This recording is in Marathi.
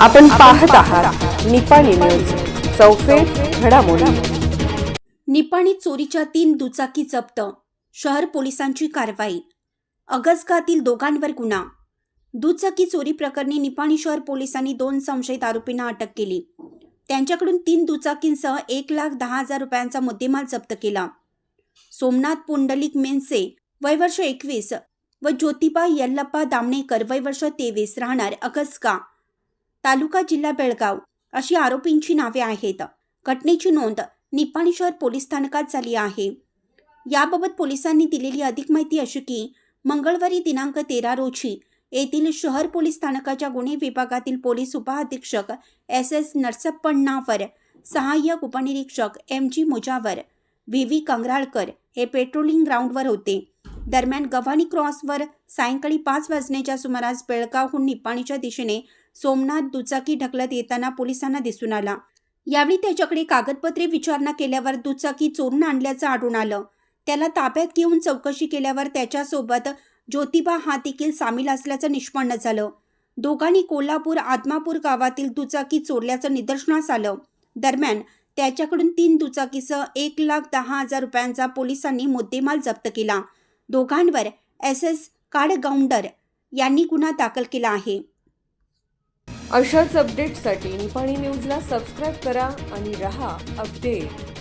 आपण पाहत आहात निपाणी न्यूज चौफेर घडामोडी. निपाणी चोरीच्या तीन दुचाकी जप्त शहर पोलिसांची कारवाई अगसगातील दोघांवर गुन्हा. दुचाकी चोरी प्रकरणी निपाणी शहर पोलिसांनी दोन संशयित आरोपींना अटक केली. त्यांच्याकडून तीन दुचाकींसह एक लाख दहा हजार रुपयांचा मुद्देमाल जप्त केला. सोमनाथ पुंडलिक मेनसे वय वर्ष एकवीस व ज्योतिबा यल्लप्पा दामणेकर वय वर्ष तेवीस राहणार अगस्का तालुका जिल्हा बेळगाव अशी आरोपींची नावे आहेत. घटनेची नोंद निपाणी शहर पोलीस स्थानकात झाली आहे. याबाबत पोलिसांनी दिलेली अधिक माहिती अशी की मंगळवारी दिनांक तेरा रोजी येथील शहर पोलीस स्थानकाच्या गुन्हे विभागातील पोलीस उपअधीक्षक एस एस नरसप्पण्णावर सहाय्यक उपनिरीक्षक M G Mujawar V V Kangralkar हे पेट्रोलिंग ग्राउंडवर होते. दरम्यान गव्हाणी क्रॉसवर सायंकाळी पाच वाजण्याच्या सुमारास बेळगावहून निपाणीच्या दिशेने सोमनाथ दुचाकी ढकलत येताना पोलिसांना दिसून आला. यावेळी त्याच्याकडे कागदपत्रे विचारणा केल्यावर दुचाकी चोरून आणल्याचं आढळून आलं. त्याला ताब्यात घेऊन चौकशी केल्यावर त्याच्यासोबत ज्योतिबा हा देखील सामील असल्याचं निष्पन्न झालं. दोघांनी कोल्हापूर आदमापूर गावातील दुचाकी चोरल्याचं निदर्शनास आलं. दरम्यान त्याच्याकडून तीन दुचाकीसह एक लाख दहा हजार रुपयांचा पोलिसांनी मुद्देमाल जप्त केला. दोघांवर एस एस काडगाउंडर यांनी गुन्हा दाखल केला आहे. अशाच अपडेटसाठी निपाणी न्यूजला सबस्क्राईब करा आणि रहा अपडेट